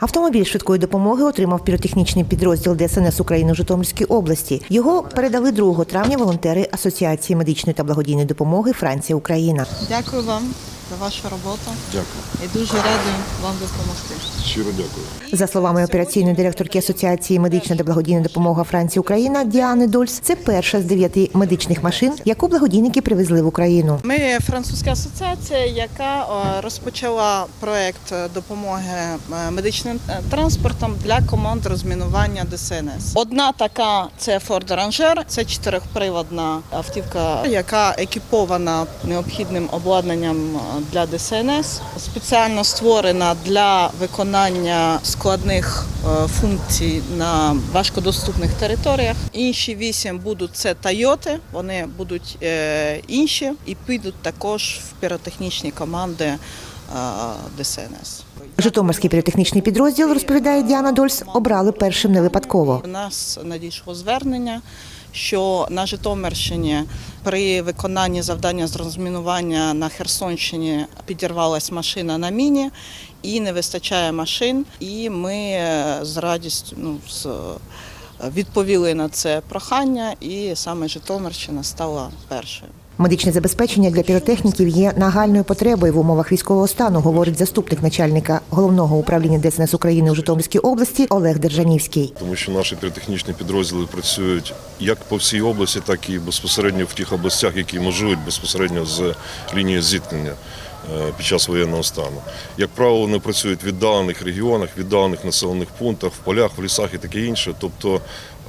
Автомобіль швидкої допомоги отримав піротехнічний підрозділ ДСНС України в Житомирській області. Його передали 2 травня волонтери Асоціації медичної та благодійної допомоги Франція Україна. Дякую вам за вашу роботу Дякую. і дуже радий вам допомогти. Щиро дякую. За словами операційної директорки Асоціації медична та благодійна допомога Франції Україна Діани Дольс, це перша з дев'яти медичних машин, яку благодійники привезли в Україну. Ми французька асоціація, яка е, розпочала проект допомоги е, медичним е, транспортом для команд розмінування ДСНС. Одна така це Ford Ranger, це чотирьохприводна автівка, яка екіпована необхідним обладнанням для ДСНС. Спеціально створена для виконання складних е, функцій на важкодоступних територіях. Інші вісім будуть це Тойоти, вони будуть е, інші і підуть також в піротехнічні команди е, ДСНС. Житомирський піротехнічний підрозділ, розповідає Діана Дольс, обрали першим не випадково. У нас надійшло звернення, що на Житомирщині при виконанні завдання з розмінування на Херсонщині підірвалась машина на міні і не вистачає машин. І ми е, з радістю ну, з, е, відповіли на це прохання, і саме Житомирщина стала першою. Медичне забезпечення для піротехніків є нагальною потребою в умовах військового стану, говорить заступник начальника головного управління ДСНС України у Житомирській області Олег Держанівський. Тому що наші піротехнічні підрозділи працюють як по всій області, так і безпосередньо в тих областях, які межують безпосередньо з лінії зіткнення під час воєнного стану. Як правило, вони працюють в віддалених регіонах, віддалених населених пунктах, в полях, в лісах і таке інше. Тобто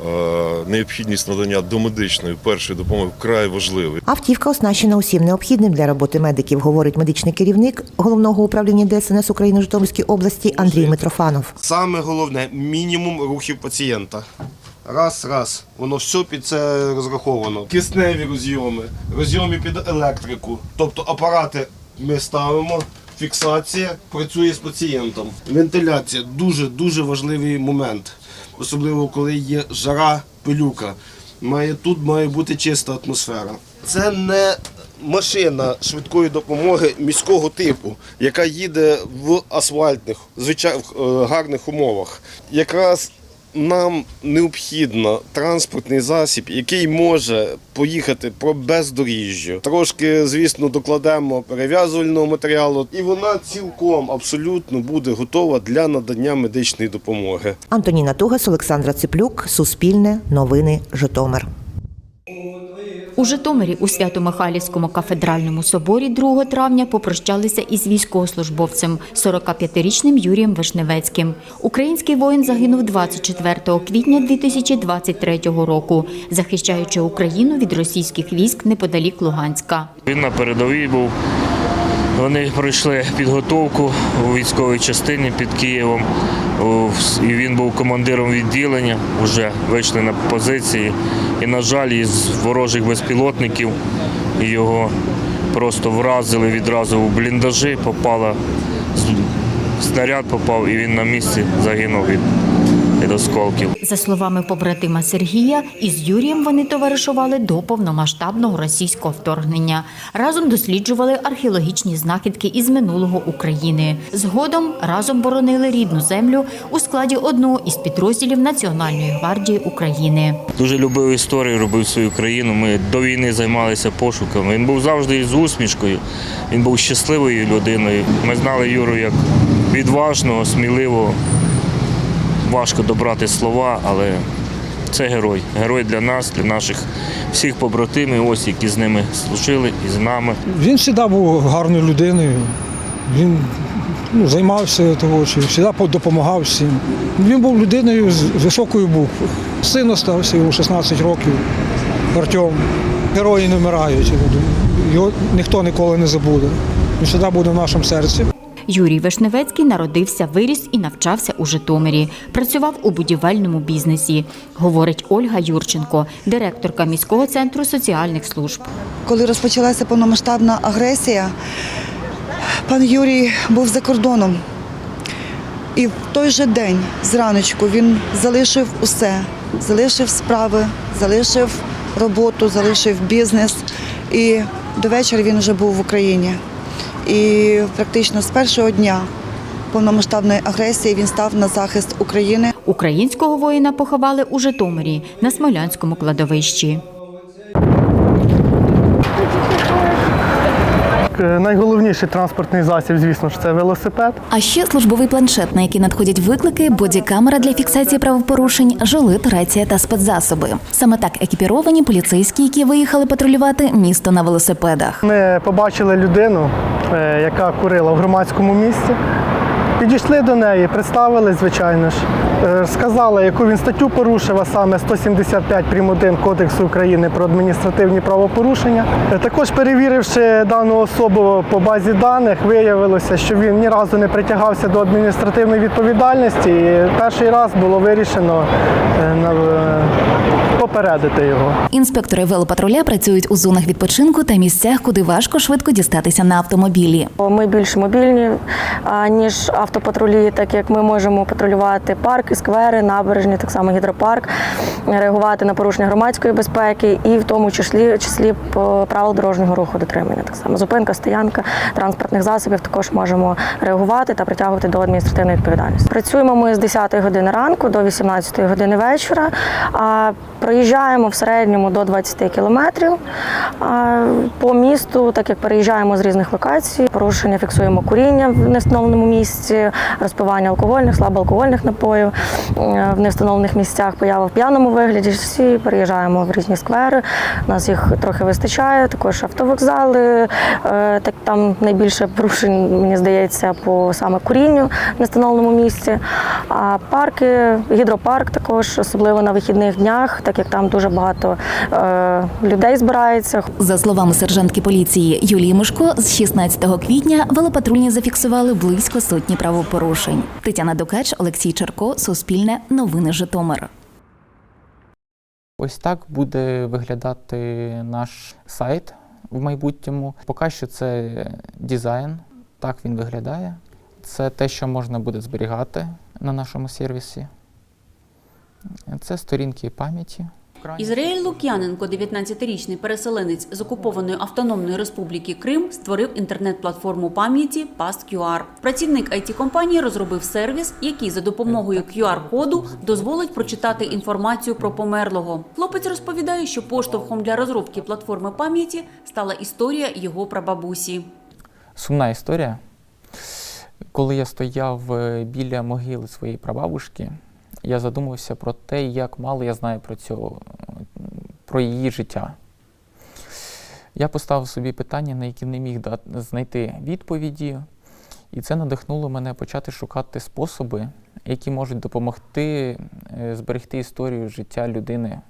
е, необхідність надання домедичної першої допомоги вкрай важлива. Автівка оснащена усім необхідним для роботи медиків, говорить медичний керівник головного управління ДСНС України Житомирській області Андрій Митрофанов. Саме головне мінімум рухів пацієнта. Раз, раз. Воно все під це розраховано. Кисневі розйоми, розйоми під електрику. Тобто апарати ми ставимо, фіксація працює з пацієнтом. Вентиляція дуже дуже важливий момент, особливо коли є жара, пилюка. Має тут має бути чиста атмосфера. Це не машина швидкої допомоги міського типу, яка їде в асфальтних, звичайно, гарних умовах. Якраз нам необхідно транспортний засіб, який може поїхати про бездоріжжю. Трошки, звісно, докладемо перев'язувального матеріалу, і вона цілком абсолютно буде готова для надання медичної допомоги. Антоніна Тугас, Олександра Циплюк, Суспільне, Новини, Житомир. У Житомирі у Свято-Михайлівському кафедральному соборі 2 травня попрощалися із військовослужбовцем 45-річним Юрієм Вишневецьким. Український воїн загинув 24 квітня 2023 року, захищаючи Україну від російських військ неподалік Луганська. Він на передовій був. Вони пройшли підготовку у військовій частині під Києвом. І він був командиром відділення, вже вийшли на позиції. І, на жаль, із ворожих безпілотників його просто вразили відразу в бліндажі, попала, снаряд попав, і він на місці загинув від, від осколків. За словами побратима Сергія, із Юрієм вони товаришували до повномасштабного російського вторгнення. Разом досліджували археологічні знахідки із минулого України. Згодом разом боронили рідну землю у складі одного із підрозділів Національної гвардії України. Дуже любив історію, любив свою країну. Ми до війни займалися пошуками. Він був завжди з усмішкою, він був щасливою людиною. Ми знали Юру як відважного, сміливого. Важко добрати слова, але це герой. Герой для нас, для наших всіх побратимів, ось які з ними служили і з нами. Він завжди був гарною людиною. Він ну, займався того, чи завжди допомагав всім. Він був людиною з високою букви. Син остався йому 16 років. Артем. Герої не вмирають. Його ніхто ніколи не забуде. Він завжди буде в нашому серці. Юрій Вишневецький народився, виріс і навчався у Житомирі. Працював у будівельному бізнесі, говорить Ольга Юрченко, директорка міського центру соціальних служб. Коли розпочалася повномасштабна агресія, пан Юрій був за кордоном. І в той же день, зраночку, він залишив усе, залишив справи, залишив роботу, залишив бізнес. І до вечора він вже був в Україні. І практично з першого дня повномасштабної агресії він став на захист України. Українського воїна поховали у Житомирі на Смолянському кладовищі. Е, Найголовніший транспортний засіб, звісно ж, це велосипед. А ще службовий планшет, на який надходять виклики, бодікамера для фіксації правопорушень, жилит, рація та спецзасоби. Саме так екіпіровані поліцейські, які виїхали патрулювати місто на велосипедах. Ми побачили людину, е, яка курила в громадському місці. Підійшли до неї, представили, звичайно ж, Е, сказали, яку він статтю порушив, а саме 175 прим. 1 Кодексу України про адміністративні правопорушення. Е, Також перевіривши дану особу по базі даних, виявилося, що він ні разу не притягався до адміністративної відповідальності. І перший раз було вирішено е, е, попередити його. Інспектори велопатруля працюють у зонах відпочинку та місцях, куди важко швидко дістатися на автомобілі. Ми більш мобільні ніж автопатрулі, так як ми можемо патрулювати парки, сквери, набережні, так само гідропарк, реагувати на порушення громадської безпеки і в тому числі числі по правил дорожнього руху дотримання. Так само зупинка, стоянка транспортних засобів також можемо реагувати та притягувати до адміністративної відповідальності. Працюємо ми з 10 години ранку до 18 години вечора. А проїжджаємо в середньому до 20 кілометрів по місту, так як переїжджаємо з різних локацій. Порушення фіксуємо куріння в невстановленому місці, розпивання алкогольних, слабоалкогольних напоїв е, в невстановлених місцях, поява в п'яному вигляді. Всі переїжджаємо в різні сквери. У нас їх трохи вистачає. Також автовокзали. е, Так там найбільше порушень, мені здається, по саме курінню в невстановленому місці. А парки, гідропарк також, особливо на вихідних днях, так як там дуже багато е, людей збирається. За словами сержантки поліції Юлії Мишко, з 16 квітня велопатрульні зафіксували близько сотні правопорушень. Тетяна Докач, Олексій Черко, Суспільне, Новини Житомир. Ось так буде виглядати наш сайт в майбутньому. Поки що це дизайн, так він виглядає. Це те, що можна буде зберігати на нашому сервісі. Це сторінки пам'яті. Ізраїль Лук'яненко, 19-річний переселенець з окупованої автономної республіки Крим, створив інтернет-платформу пам'яті PastQR. Працівник it компанії розробив сервіс, який за допомогою QR-коду дозволить прочитати інформацію про померлого. Хлопець розповідає, що поштовхом для розробки платформи пам'яті стала історія його прабабусі. Сумна історія. Коли я стояв е, біля могили своєї прабабушки, я задумався про те, як мало я знаю про цього, про її життя. Я поставив собі питання, на які не міг знайти відповіді, і це надихнуло мене почати шукати способи, які можуть допомогти е, зберегти історію життя людини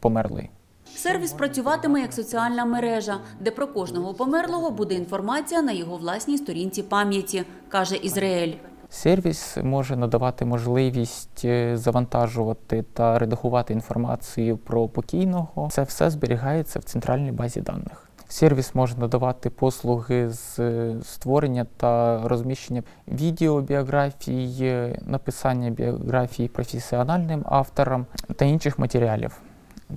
померлої. Сервіс працюватиме як соціальна мережа, де про кожного померлого буде інформація на його власній сторінці пам'яті, каже Ізраїль. Сервіс може надавати можливість е, завантажувати та редагувати інформацію про покійного. Це все зберігається в центральній базі даних. Сервіс може надавати послуги з е, створення та розміщення відеобіографій, написання біографій професіональним авторам та інших матеріалів.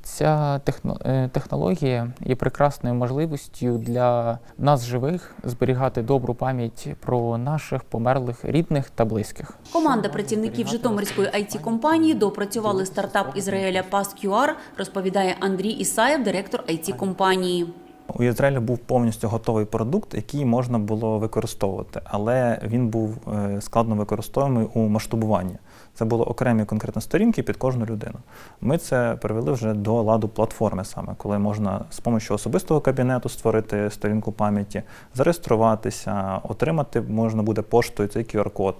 Ця техно- е, технологія є прекрасною можливістю для нас живих зберігати добру пам'ять про наших померлих рідних та близьких. Команда працівників Житомирської it компанії доопрацювали стартап Ізраїля PastQR, розповідає Андрій Ісаєв, директор it компанії. У Ізраїля був повністю готовий продукт, який можна було використовувати, але він був е, складно використовуємий у масштабуванні. Це були окремі конкретно сторінки під кожну людину. Ми це перевели вже до ладу платформи саме, коли можна з допомогою особистого кабінету створити сторінку пам'яті, зареєструватися, отримати можна буде поштою цей QR-код.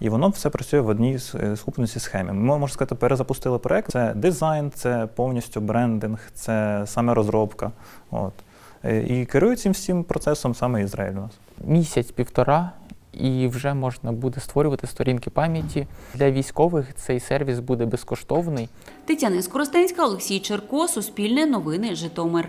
І воно все працює в одній е, сукупності схемі. Ми можна сказати, перезапустили проект. Це дизайн, це повністю брендинг, це саме розробка. От. Е, І керує цим всім процесом саме Ізраїль у нас. Місяць-півтора, і вже можна буде створювати сторінки пам'яті. Для військових цей сервіс буде безкоштовний. Тетяна Скоростенська, Олексій Черко, Суспільне новини, Житомир.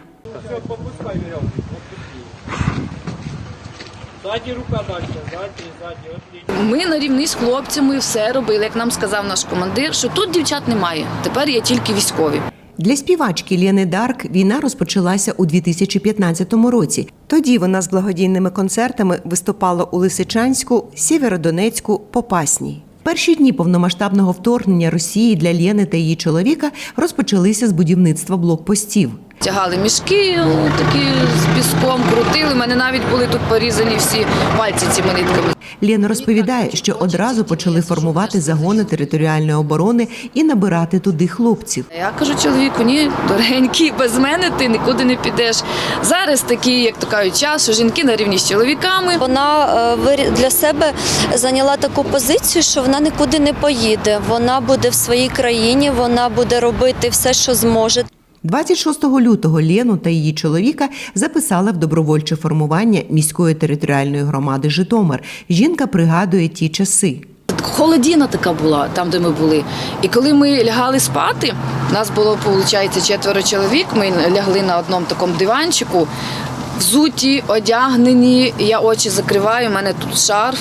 Ми на рівні з хлопцями все робили, як нам сказав наш командир, що тут дівчат немає. Тепер є тільки військові. Для співачки Лєни Дарк війна розпочалася у 2015 році. Тоді вона з благодійними концертами виступала у Лисичанську, Сєвєродонецьку, Попасній. Перші дні повномасштабного вторгнення Росії для Лєни та її чоловіка розпочалися з будівництва блокпостів. Тягали мішки такі з піском, крутили. У мене навіть були тут порізані всі пальці цими нитками. Лєна розповідає, що одразу почали формувати загони територіальної оборони і набирати туди хлопців. Я кажу чоловіку, ні, дорогенький, без мене ти нікуди не підеш. Зараз такий, як то кажуть, час, що жінки на рівні з чоловіками. Вона е, для себе зайняла таку позицію, що вона нікуди не поїде. Вона буде в своїй країні, вона буде робити все, що зможе. 26 лютого Лену та її чоловіка записали в добровольче формування міської територіальної громади Житомир. Жінка пригадує ті часи. Холодіна така була там, де ми були. І коли ми лягали спати, нас було, виходить, четверо чоловік. Ми лягли на одному такому диванчику, взуті, одягнені. Я очі закриваю, у мене тут шарф,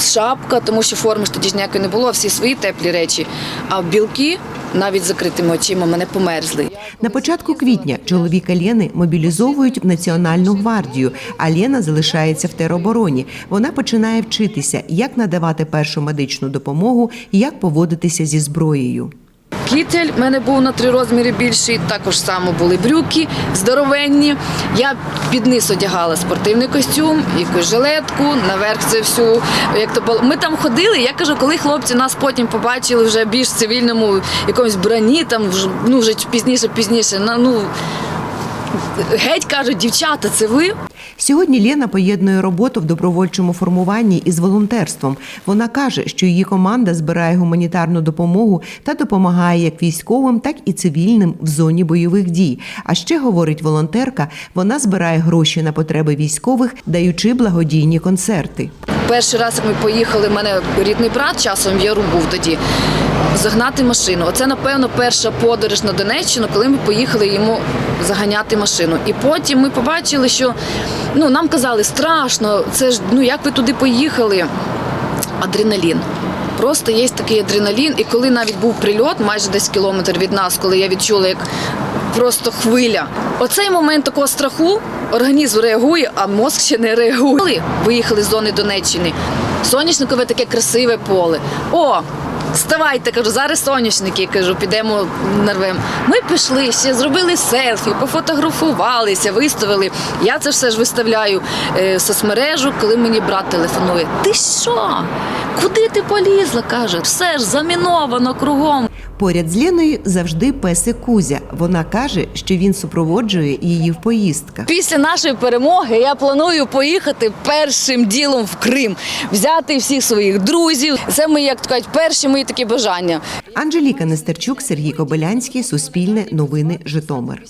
шапка, тому що форми ж тоді ж ніякої не було, всі свої теплі речі. А білки навіть закритими очима мене померзли. На початку квітня чоловіка Лєни мобілізовують в Національну гвардію, а Лєна залишається в теробороні. Вона починає вчитися, як надавати першу медичну допомогу, як поводитися зі зброєю. Кітель в мене був на три розміри більший, також само були брюки здоровенні. Я під низ одягала спортивний костюм, якусь жилетку, наверх це всю. Як то було. Ми там ходили. Я кажу, коли хлопці нас потім побачили вже більш цивільному якомусь броні, там ну вже пізніше, пізніше. Ну геть кажуть, дівчата, це ви? Сьогодні Лєна поєднує роботу в добровольчому формуванні із волонтерством. Вона каже, що її команда збирає гуманітарну допомогу та допомагає як військовим, так і цивільним в зоні бойових дій. А ще говорить волонтерка, вона збирає гроші на потреби військових, даючи благодійні концерти. Перший раз, як ми поїхали, мене рідний брат часом в Яру був тоді. Загнати машину. Оце, напевно, перша подорож на Донеччину, коли ми поїхали йому заганяти машину. І потім ми побачили, що ну, нам казали, страшно, це ж ну як ви туди поїхали? Адреналін. Просто є такий адреналін. І коли навіть був прильот, майже десь кілометр від нас, коли я відчула, як просто хвиля. Оцей момент такого страху організм реагує, а мозк ще не реагує. Коли Виїхали з зони Донеччини. Соняшникове таке красиве поле. О! Вставайте, кажу, зараз соняшники, кажу, підемо нарвемо. Ми пішли, ще зробили селфі, пофотографувалися, виставили. Я це все ж виставляю е, в соцмережу, коли мені брат телефонує. Ти що? Куди ти полізла? каже, все ж заміновано кругом. Поряд з Леною завжди песик Кузя. Вона каже, що він супроводжує її в поїздках. Після нашої перемоги я планую поїхати першим ділом в Крим, взяти всіх своїх друзів. Це мої, як то кажуть, перші мої такі бажання. Анжеліка Нестерчук, Сергій Кобилянський, Суспільне, Новини, Житомир.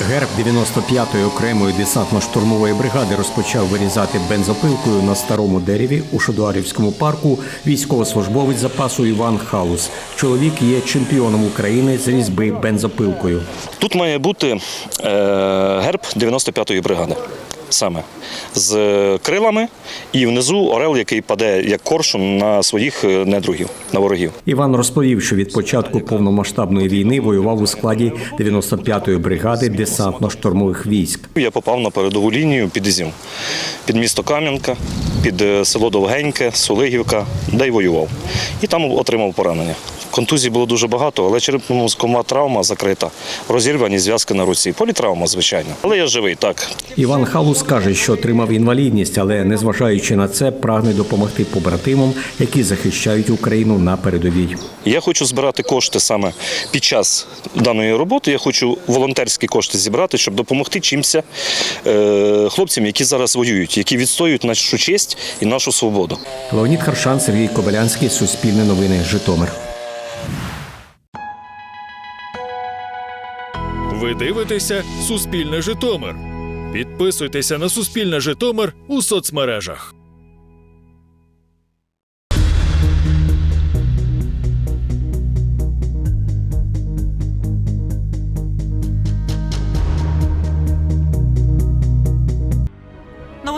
Герб 95-ї окремої десантно-штурмової бригади розпочав вирізати бензопилкою на старому дереві у Шодуарівському парку військовослужбовець запасу Іван Халус. Чоловік є чемпіоном України з різьби бензопилкою. Тут має бути е, герб 95-ї бригади. Саме з крилами і внизу орел, який паде як коршун на своїх е, недругів, на ворогів. Іван розповів, що від початку повномасштабної війни воював у складі 95-ї бригади десантно-штурмових військ. Я попав на передову лінію під Ізюм, під місто Кам'янка, під е, село Довгеньке, Сулигівка, де й воював. І там отримав поранення. Контузій було дуже багато, але черепно-мозкова травма закрита, розірвані зв'язки на руці. Політравма, звичайно. Але я живий, так. Іван Халус каже, що отримав інвалідність, але незважаючи на це, прагне допомогти побратимам, які захищають Україну на передовій. Я хочу збирати кошти саме під час даної роботи. Я хочу волонтерські кошти зібрати, щоб допомогти чимся е, хлопцям, які зараз воюють, які відстоюють нашу честь і нашу свободу. Леонід Харшан, Сергій Кобилянський, Суспільне новини, Житомир. Ви дивитеся Суспільне Житомир. Підписуйтеся на Суспільне Житомир у соцмережах.